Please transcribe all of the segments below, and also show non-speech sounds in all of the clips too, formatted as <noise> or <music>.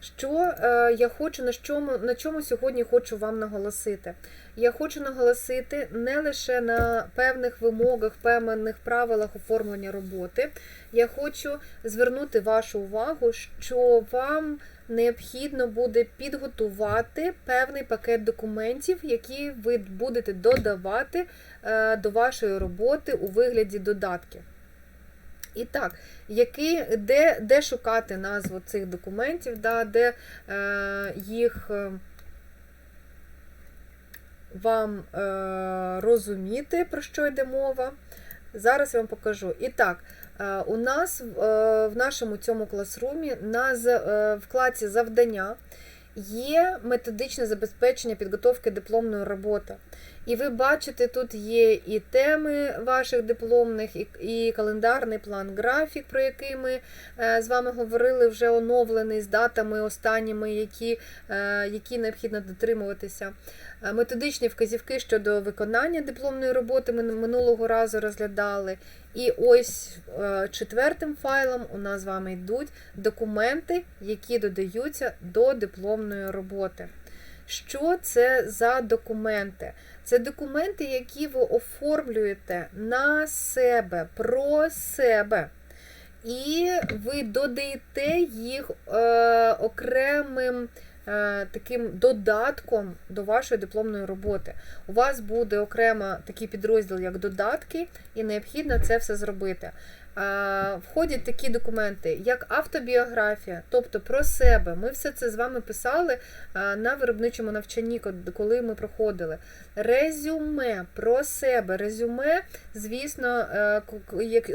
Що е, я хочу на чому, на чому сьогодні хочу вам наголосити? Я хочу наголосити не лише на певних вимогах, певних правилах оформлення роботи. Я хочу звернути вашу увагу, що вам необхідно буде підготувати певний пакет документів, які ви будете додавати е, до вашої роботи у вигляді додатків. І так, які, де, де шукати назву цих документів, да, де е, їх е, вам е, розуміти, про що йде мова. Зараз я вам покажу. І так, е, у нас е, в нашому цьому класрумі на е, вкладці завдання є методичне забезпечення підготовки дипломної роботи. І ви бачите, тут є і теми ваших дипломних, і, календарний план, графік, про який ми е, з вами говорили, вже оновлений з датами останніми, які, е, які необхідно дотримуватися. Е, Методичні вказівки щодо виконання дипломної роботи ми минулого разу розглядали. І ось четвертим файлом у нас з вами йдуть документи, які додаються до дипломної роботи. Що це за документи? Це документи, які ви оформлюєте на себе, про себе. І ви додаєте їх е, окремим таким додатком до вашої дипломної роботи. У вас буде окремо такий підрозділ, як додатки, і необхідно це все зробити. Е, Входять такі документи, як автобіографія, тобто про себе. Ми все це з вами писали е, на виробничому навчанні, коли ми проходили. Резюме про себе. Резюме, звісно, е,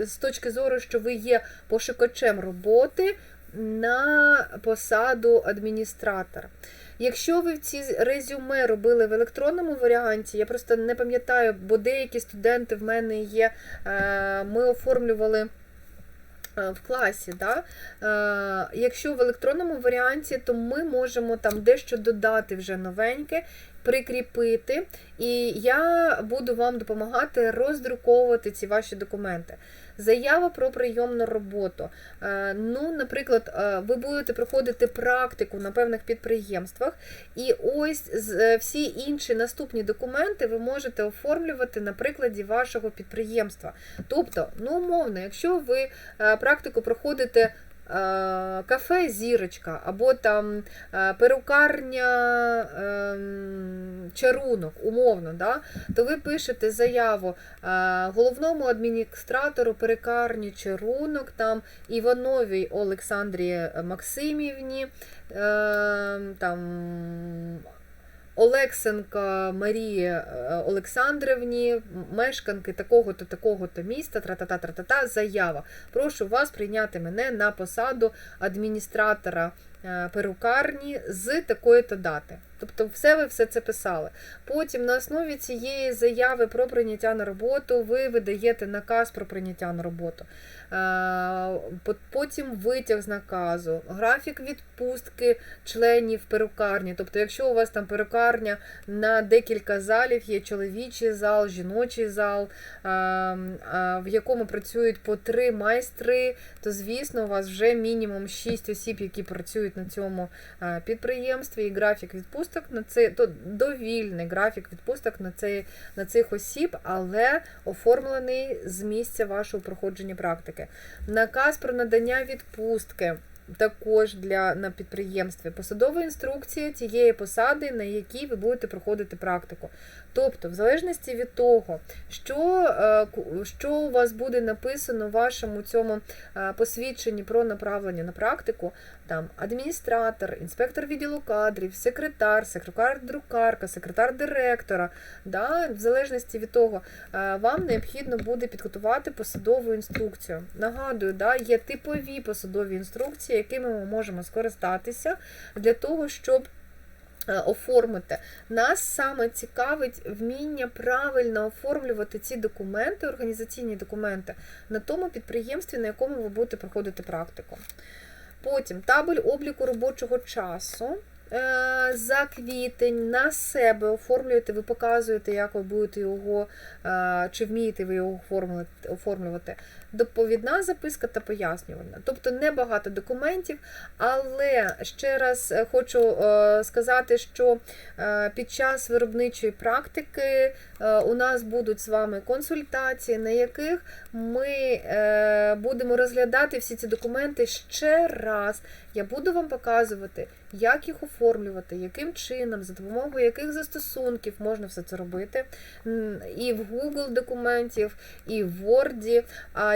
з точки зору, що ви є пошукачем роботи на посаду адміністратора. Якщо ви ці резюме робили в електронному варіанті, я просто не пам'ятаю, бо деякі студенти в мене є, е, ми оформлювали е, в класі. Да? Е, Якщо в електронному варіанті, то ми можемо там дещо додати вже новеньке, прикріпити, і я буду вам допомагати роздруковувати ці ваші документи. Заява про прийом на роботу. Е, Ну, наприклад, е, ви будете проходити практику на певних підприємствах, і ось е, всі інші наступні документи ви можете оформлювати на прикладі вашого підприємства. Тобто, ну, умовно, якщо ви практику проходите. Е, Кафе Зірочка або там е, перукарня ем, чарунок, умовно, да? то ви пишете заяву е, головному адміністратору перукарні чарунок, там Івановій Олександрі Максимівні, е, там Олексенка Марії е, Олександрівні, мешканки такого-то, такого-то міста, тра-та-та, тра-та-та, заява. Прошу вас прийняти мене на посаду адміністратора е, перукарні з такої-то дати. Тобто, все ви все це писали. Потім на основі цієї заяви про прийняття на роботу ви видаєте наказ про прийняття на роботу. Е, Потім витяг з наказу, графік відпустки членів перукарні. Тобто, якщо у вас там перукарня на декілька залів, є чоловічий зал, жіночий зал, е, е, в якому працюють по три майстри, то звісно, у вас вже мінімум 6 осіб, які працюють на цьому підприємстві, і графік відпусток на це то довільний графік відпусток на цей на цих осіб, але оформлений з місця вашого проходження практики. Наказ про надання відпустки. Також для на підприємстві посадова інструкція тієї посади, на якій ви будете проходити практику. Тобто, в залежності від того, що, е, що у вас буде написано в вашому цьому е, посвідченні про направлення на практику, там адміністратор, інспектор відділу кадрів, секретар, секретар-друкарка, секретар директора. Да, в залежності від того, е, вам необхідно буде підготувати посадову інструкцію. Нагадую, да, є типові посадові інструкції, якими ми можемо скористатися для того, щоб оформити. Нас саме цікавить вміння правильно оформлювати ці документи, організаційні документи на тому підприємстві, на якому ви будете проходити практику. Потім табель обліку робочого часу. е, за квітень на себе оформлюєте, ви показуєте, як ви будете його, е, чи вмієте ви його оформлювати. Доповідна записка та пояснювальна. Тобто небагато документів, але ще раз е, хочу е, сказати, що е, під час виробничої практики у нас будуть з вами консультації, на яких ми будемо розглядати всі ці документи ще раз. Я буду вам показувати, як їх оформлювати, яким чином, за допомогою яких застосунків можна все це робити. І в Google документів, і в Word.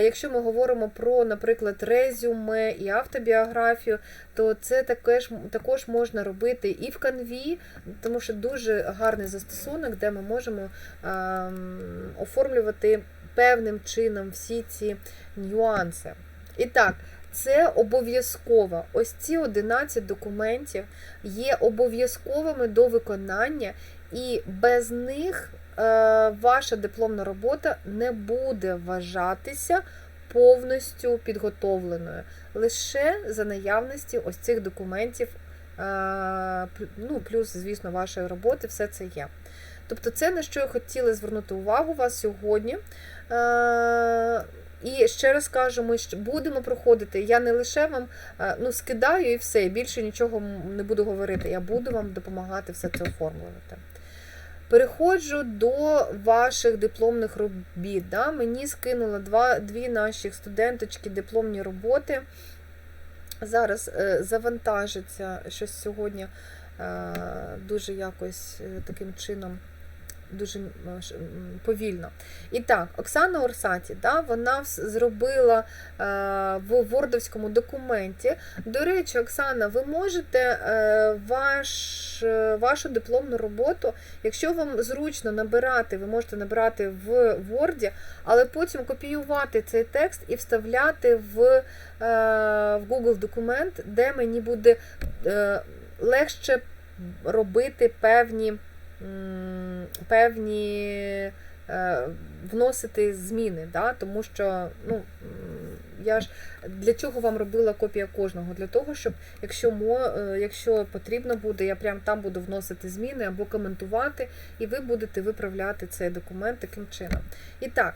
А якщо ми говоримо про, наприклад, резюме і автобіографію, то це також, також можна робити і в Canvі, тому що дуже гарний застосунок, де ми можемо ем, оформлювати певним чином всі ці нюанси. І так, це обов'язково. Ось ці 11 документів є обов'язковими до виконання, і без них ваша дипломна робота не буде вважатися повністю підготовленою. Лише за наявності ось цих документів, е, ну, плюс, звісно, вашої роботи, все це є. Тобто, це на що я хотіла звернути увагу вас сьогодні. Е, і ще раз кажу, ми будемо проходити. Я не лише вам е, ну, скидаю і все, більше нічого не буду говорити. Я буду вам допомагати все це оформлювати. Переходжу до ваших дипломних робіт. Да? Мені скинули два, дві наші студенточки дипломні роботи. Зараз е, завантажиться щось сьогодні е, дуже якось е, таким чином. Дуже м, повільно. І так, Оксана Орсаті, да, вона зробила е, в вордовському документі. До речі, Оксана, ви можете е, ваш, е, вашу дипломну роботу, якщо вам зручно набирати, ви можете набирати в Word, але потім копіювати цей текст і вставляти в, е, в Google документ, де мені буде е, легше робити певні певні е, вносити зміни, да? тому що ну, я ж для чого вам робила копія кожного? Для того, щоб якщо мо, е, якщо потрібно буде, я прям там буду вносити зміни або коментувати, і ви будете виправляти цей документ таким чином. І так.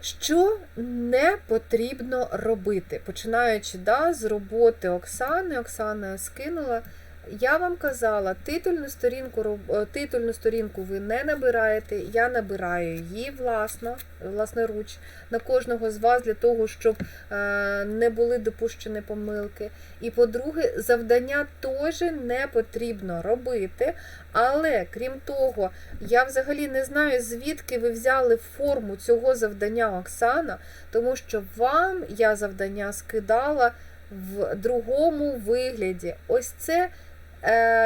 Що не потрібно робити? Починаючи да, з роботи Оксани, Оксана скинула. Я вам казала, титульну сторінку, е, титульну сторінку ви не набираєте, я набираю її власно, власноруч на кожного з вас для того, щоб е, не були допущені помилки. І по-друге, завдання теж не потрібно робити. Але крім того, я взагалі не знаю, звідки ви взяли форму цього завдання Оксана, тому що вам я завдання скидала в другому вигляді. Ось це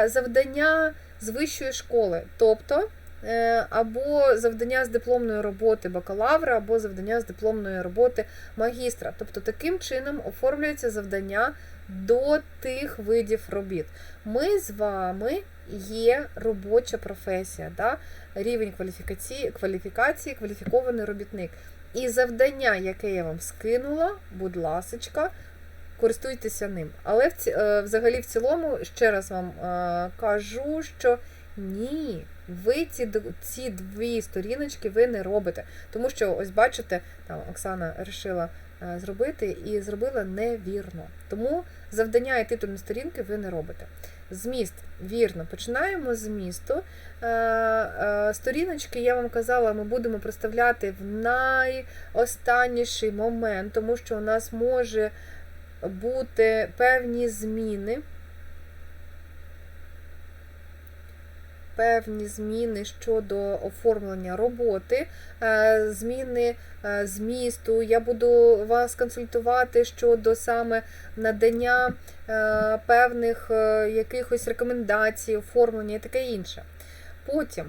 завдання з вищої школи. Тобто е, або завдання з дипломної роботи бакалавра, або завдання з дипломної роботи магістра. Тобто таким чином оформлюється завдання до тих видів робіт. Ми з вами є робоча професія, да? рівень кваліфікації, кваліфікації, кваліфікований робітник. І завдання, яке я вам скинула, будь ласочка, користуйтеся ним. Але е, взагалі в цілому, ще раз вам е, кажу, що ні, ви ці, ці дві сторіночки ви не робите. Тому що, ось бачите, там Оксана вирішила е, зробити і зробила невірно. Тому завдання і титульні сторінки ви не робите. Зміст, вірно, починаємо з змісту. Сторіночки, я вам казала, ми будемо представляти в найостанніший момент, тому що у нас може бути певні зміни. Певні зміни щодо оформлення роботи, е, зміни е, змісту. Я буду вас консультувати щодо саме надання е, певних якихось рекомендацій, оформлення і таке інше. Потім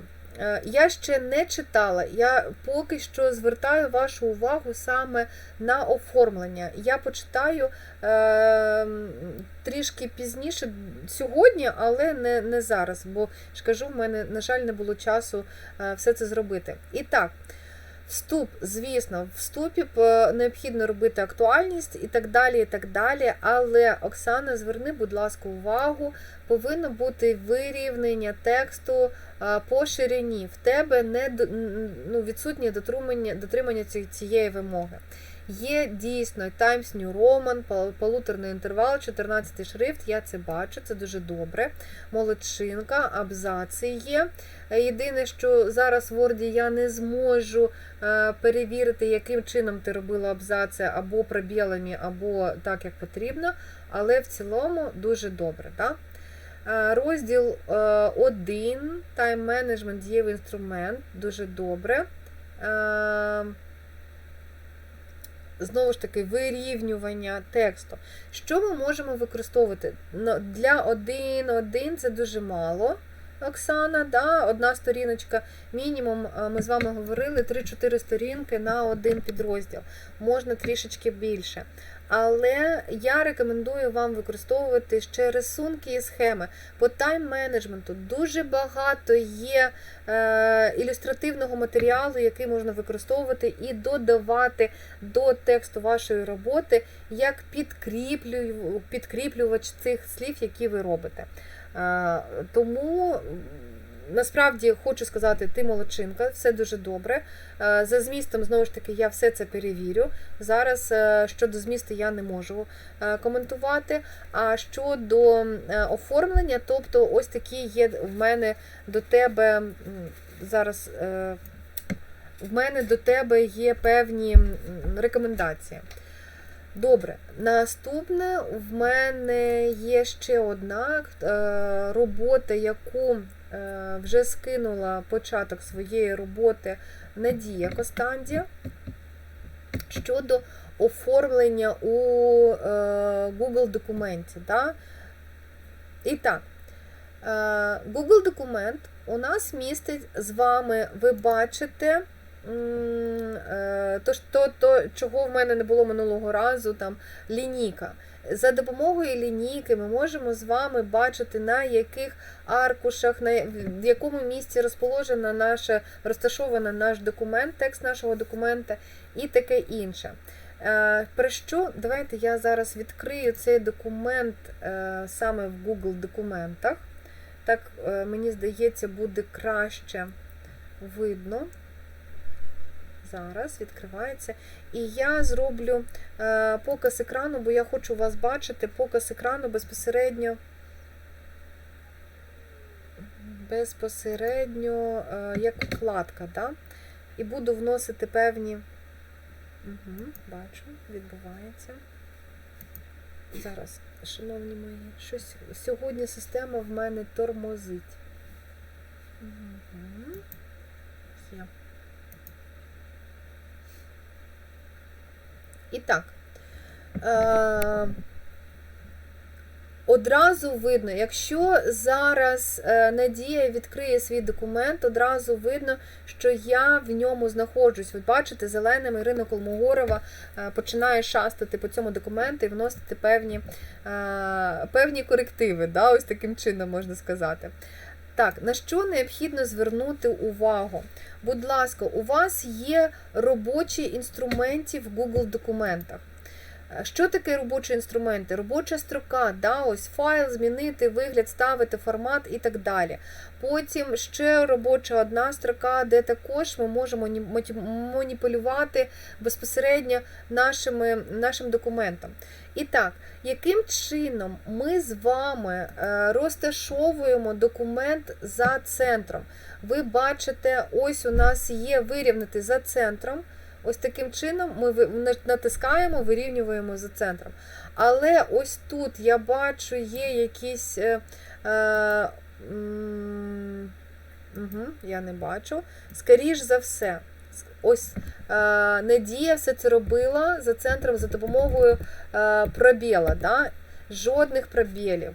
я ще не читала, я поки що звертаю вашу увагу саме на оформлення. Я почитаю е, трішки пізніше сьогодні, але не, не зараз, бо ж кажу, в мене, на жаль, не було часу е, все це зробити. І так. Вступ, звісно, вступі необхідно робити актуальність і так далі, і так далі. Але Оксана, зверни, будь ласка, увагу, повинно бути вирівнення тексту по ширині. В тебе не ну, відсутнє дотримання, дотримання цієї вимоги. Є дійсно Times New Roman, пол- полуторний інтервал, 14 шрифт. Я це бачу, це дуже добре. Молодчинка, абзаци є. Е, Єдине, що зараз в Word я не зможу е, перевірити, яким чином ти робила абзаци або пробілами, або так, як потрібно, але в цілому дуже добре. Так? Е, Розділ 1, тайм менеджмент дієвий інструмент, дуже добре. Е, Знову ж таки, вирівнювання тексту. Що ми можемо використовувати? Для 1.1 це дуже мало. Оксана, да, одна сторіночка, мінімум, ми з вами говорили 3-4 сторінки на один підрозділ. Можна трішечки більше. Але я рекомендую вам використовувати ще рисунки і схеми. По тайм-менеджменту дуже багато є е, ілюстративного матеріалу, який можна використовувати і додавати до тексту вашої роботи як підкріплювач цих слів, які ви робите. Е, Тому насправді хочу сказати, ти молодчинка, все дуже добре. Е, За змістом, знову ж таки, я все це перевірю. Зараз е, щодо змісту я не можу коментувати. А щодо оформлення, тобто ось такі є в мене до тебе зараз. В мене до тебе є певні рекомендації. Добре, наступне в мене є ще одна е, робота, яку е, вже скинула початок своєї роботи Надія Костандія щодо оформлення у е, Google документі. Да? І так, Google документ у нас містить з вами, ви бачите. Е, То, то, то, чого в мене не було минулого разу, там лінійка. За допомогою лінійки ми можемо з вами бачити, на яких аркушах, на в якому місці розположена наша, розташована наш документ, текст нашого документа і таке інше. Е, Про що? Давайте я зараз відкрию цей документ е, саме в Google документах. Так, мені здається, буде краще видно. Зараз відкривається. І я зроблю е, показ екрану, бо я хочу вас бачити, показ екрану безпосередньо. Безпосередньо е, як вкладка, да? і буду вносити певні. Угу, бачу, відбувається. Зараз, шановні мої, щось сьогодні система в мене тормозить. Угу. Є. І так. Е, Одразу видно, якщо зараз е, Надія відкриє свій документ, одразу видно, що я в ньому знаходжусь. Ви бачите, зеленим Ірина Колмогорова е, починає шастати по цьому документу і вносити певні, е, певні корективи, да, ось таким чином можна сказати. Так, на що необхідно звернути увагу? Будь ласка, у вас є робочі інструменти в Google документах. Е, Що таке робочі інструменти? Робоча строка, да, ось файл, змінити вигляд, ставити формат і так далі. Потім ще робоча одна строка, де також ми можемо маніпулювати безпосередньо нашими, нашим документом. І так, яким чином ми з вами е, розташовуємо документ за центром? Ви бачите, ось у нас є вирівнити за центром. Ось таким чином ми натискаємо, вирівнюємо за центром. Але ось тут я бачу, є якісь. Е, е, угу, я не бачу. Скоріш за все. Ось е, Надія все це робила за центром за допомогою е, пробіла. Да? Жодних пробілів.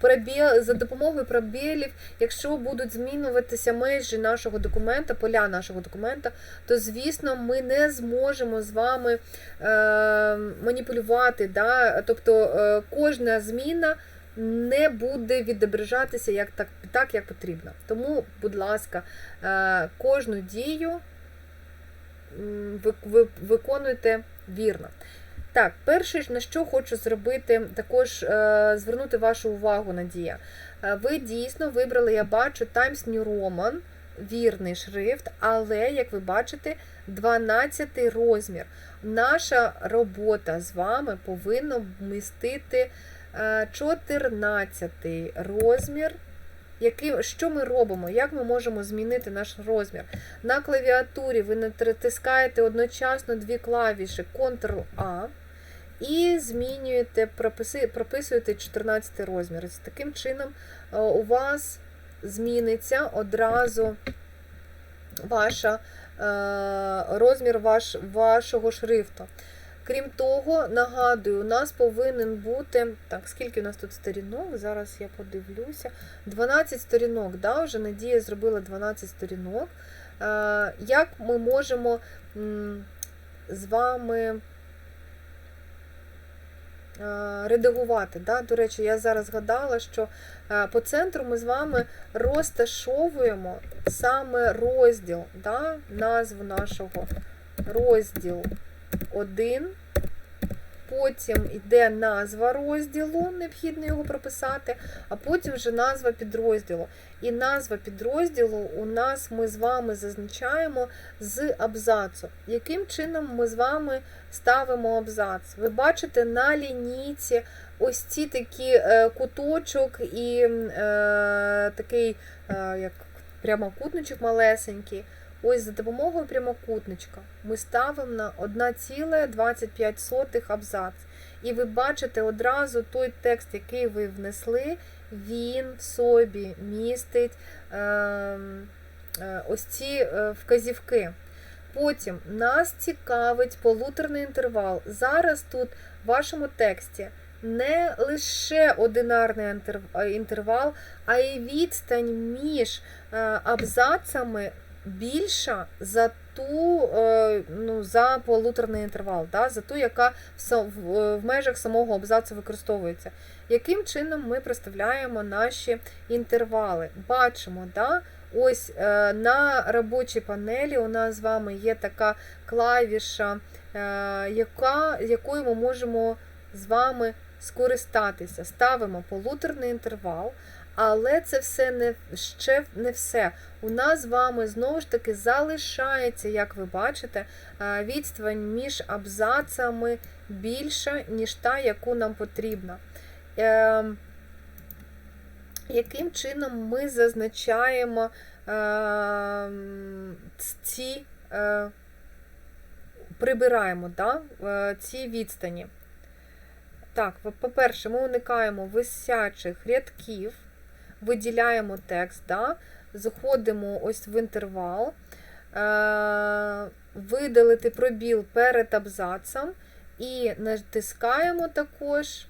Пробіл, за допомогою пробілів, якщо будуть змінюватися межі нашого документа, поля нашого документа, то звісно ми не зможемо з вами е, маніпулювати. Да? Тобто е, кожна зміна не буде відображатися як так, так, як потрібно. Тому, будь ласка, е, кожну дію ви, ви, виконуєте вірно. Так, перше, на що хочу зробити, також е, звернути вашу увагу, Надія. Е, ви дійсно вибрали, я бачу, Times New Roman, вірний шрифт, але, як ви бачите, 12 розмір. Наша робота з вами повинна вмістити е, 14 розмір. Який, що ми робимо? Як ми можемо змінити наш розмір? На клавіатурі ви натискаєте одночасно дві клавіші Ctrl-A і змінюєте, прописуєте 14 розмір. Таким чином е, у вас зміниться одразу ваша, е, розмір ваш, вашого шрифту. Крім того, нагадую, у нас повинен бути. Так, скільки у нас тут сторінок? Зараз я подивлюся. 12 сторінок, да, вже Надія зробила 12 сторінок. Е, Як ми можемо з вами редагувати? Да? До речі, я зараз згадала, що е, по центру ми з вами розташовуємо саме розділ, да? назву нашого розділ 1. Потім йде назва розділу, необхідно його прописати, а потім вже назва підрозділу. І назва підрозділу у нас ми з вами зазначаємо з абзацу. Яким чином ми з вами ставимо абзац? Ви бачите на лінійці ось ці такі е, куточок і е, такий е, як прямокутничок малесенький. Ось за допомогою прямокутничка ми ставимо на 1,25 абзац. І ви бачите одразу той текст, який ви внесли, він в собі містить е, е, ось ці е, вказівки. Потім нас цікавить полуторний інтервал. Зараз тут в вашому тексті не лише одинарний інтервал, а й відстань між е, абзацами більша за ту, е, ну, за полуторний інтервал, да, за ту, яка в, е, межах самого абзацу використовується. Яким чином ми представляємо наші інтервали? Бачимо, да, ось е, на робочій панелі у нас з вами є така клавіша, яка, якою ми можемо з вами скористатися. Ставимо полуторний інтервал. Але це все не ще не все. У нас з вами знову ж таки залишається, як ви бачите, е, відстань між абзацами більша, ніж та, яку нам потрібно. Е, Яким чином ми зазначаємо е, ці, е, прибираємо да, е, ці відстані? Так, по-перше, ми уникаємо висячих рядків, виділяємо текст, да, заходимо ось в інтервал, е, видалити пробіл перед абзацем і натискаємо також.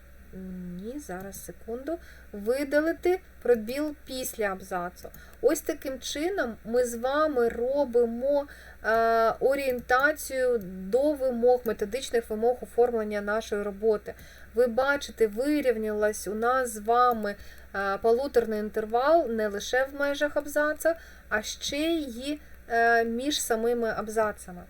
Ні, зараз секунду. Видалити пробіл після абзацу. Ось таким чином ми з вами робимо е, орієнтацію до вимог, методичних вимог оформлення нашої роботи. Ви бачите, вирівнялась у нас з вами полуторний інтервал не лише в межах абзаца, а ще й е, між самими абзацами.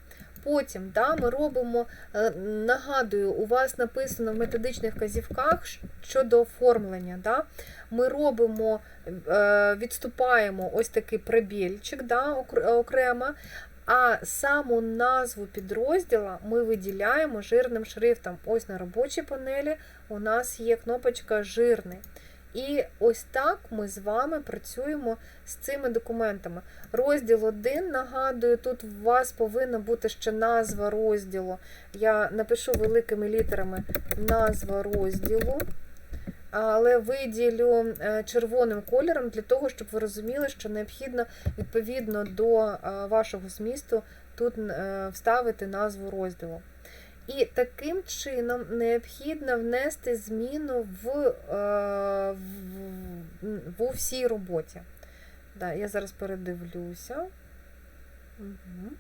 Потім да, ми робимо, е, нагадую, у вас написано в методичних вказівках щодо оформлення. Да, Ми робимо, е, відступаємо ось такий прибільчик да, окремо, а саму назву підрозділа ми виділяємо жирним шрифтом. Ось на робочій панелі у нас є кнопочка Жирний. І ось так ми з вами працюємо з цими документами. Розділ 1, нагадую, тут у вас повинна бути ще назва розділу. Я напишу великими літерами назва розділу, але виділю е, червоним кольором для того, щоб ви розуміли, що необхідно відповідно до е, вашого змісту тут е, вставити назву розділу. І таким чином необхідно внести зміну в, е, в, в, у всій роботі. Да, я зараз передивлюся. Угу.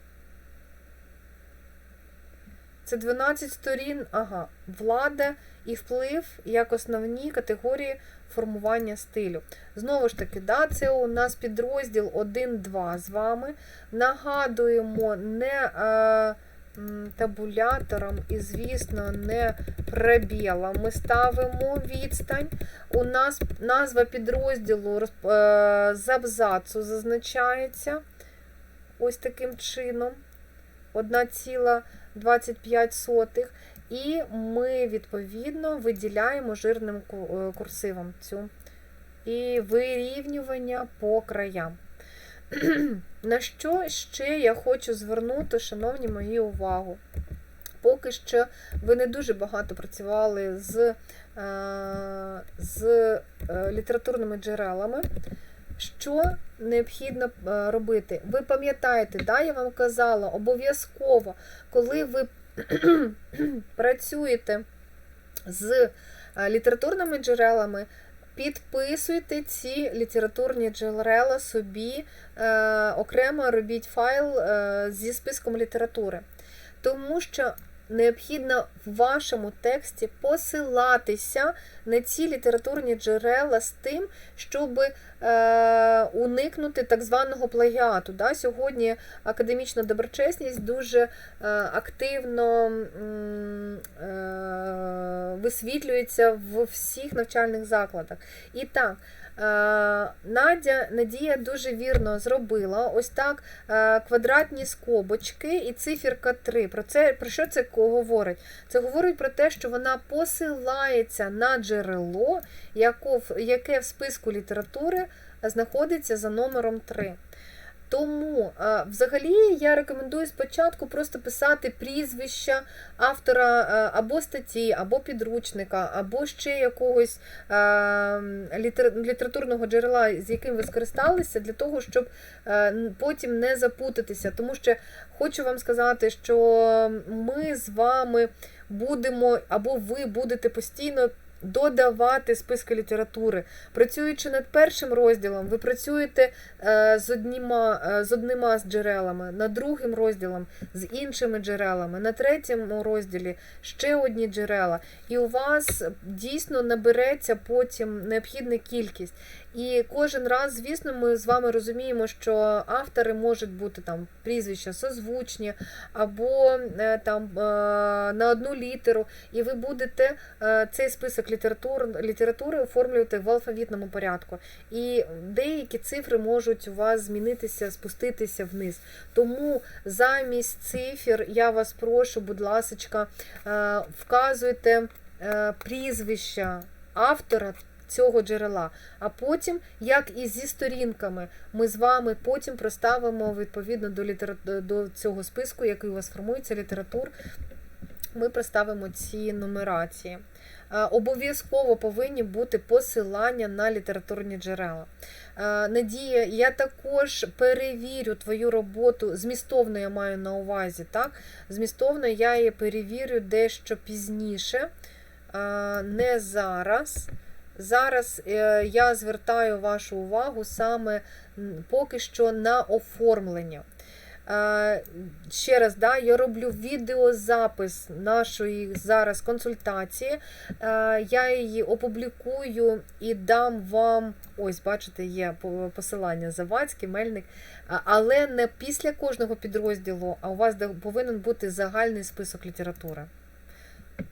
Це 12 сторін, ага, влада і вплив як основні категорії формування стилю. Знову ж таки, да, це у нас підрозділ 1-2 з вами. Нагадуємо, не е, табулятором і, звісно, не пробілом. Ми ставимо відстань. У нас назва підрозділу е, з абзацу зазначається ось таким чином. 1,25. І ми, відповідно, виділяємо жирним е, курсивом цю і вирівнювання по краям. <clears throat> На що ще я хочу звернути, шановні мої, увагу? Поки що ви не дуже багато працювали з, е, з е, літературними джерелами. Що необхідно е, робити? Ви пам'ятаєте, да, я вам казала, обов'язково, коли ви <clears throat> працюєте з літературними джерелами, підписуйте ці літературні джерела собі, е, окремо робіть файл е, зі списком літератури. Тому що необхідно в вашому тексті посилатися на ці літературні джерела з тим, щоб е, уникнути так званого плагіату. Да? Сьогодні академічна доброчесність дуже е, активно е, висвітлюється в всіх навчальних закладах. І так, Надя Надія дуже вірно зробила ось так е, квадратні скобочки і циферка 3. Про це про що це говорить? Це говорить про те, що вона посилається на джерело, яке в списку літератури знаходиться за номером 3. Тому е, взагалі я рекомендую спочатку просто писати прізвища автора е, або статті, або підручника, або ще якогось е, літер- літературного джерела, з яким ви скористалися, для того, щоб потім не запутатися. Тому що хочу вам сказати, що ми з вами будемо або ви будете постійно. Додавати списки літератури. Працюючи над першим розділом, ви працюєте е, з одніма, е, з однима з джерелами, над другим розділом з іншими джерелами, на третьому розділі ще одні джерела. І у вас дійсно набереться потім необхідна кількість. І кожен раз, звісно, ми з вами розуміємо, що автори можуть бути там прізвища созвучні або е, там е, на одну літеру, і ви будете е, цей список літератур, літератури оформлювати в алфавітному порядку. І деякі цифри можуть у вас змінитися, спуститися вниз. Тому замість цифр я вас прошу, будь ласка, вказуйте прізвища автора. Цього джерела, а потім, як і зі сторінками, ми з вами потім проставимо відповідно до літера... до цього списку, який у вас формується літератур. Ми проставимо ці нумерації. Е, Обов'язково повинні бути посилання на літературні джерела. Е, Надія, я також перевірю твою роботу. Змістовно я маю на увазі. так? Змістовно я її перевірю дещо пізніше, е, не зараз. Зараз е, я звертаю вашу увагу саме поки що на оформлення. Е, Ще раз, да, я роблю відеозапис нашої зараз консультації. Е, Я її опублікую і дам вам. Ось, бачите, є посилання Завадський, Мельник, але не після кожного підрозділу, а у вас повинен бути загальний список літератури.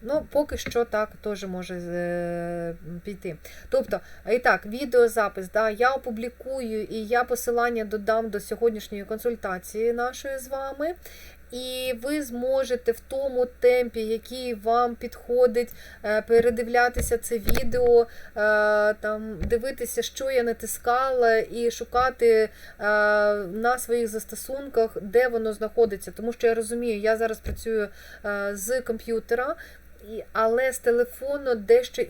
Ну, поки що так теж може е, піти. Тобто, і так, відеозапис, да, я опублікую і я посилання додам до сьогоднішньої консультації нашої з вами. І ви зможете в тому темпі, який вам підходить, е, передивлятися це відео, е, там, дивитися, що я натискала, і шукати на своїх застосунках, де воно знаходиться. Тому що я розумію, я зараз працюю з комп'ютера, але з телефону дещо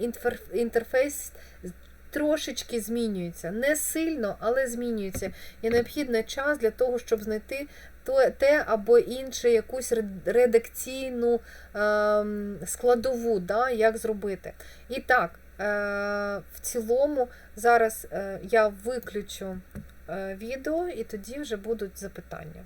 інтерфейс трошечки змінюється. Не сильно, але змінюється. І необхідний час для того, щоб знайти те або інше, якусь редакційну ем, складову, да, як зробити. І так, е, в цілому, зараз е, я виключу е, відео, і тоді вже будуть запитання.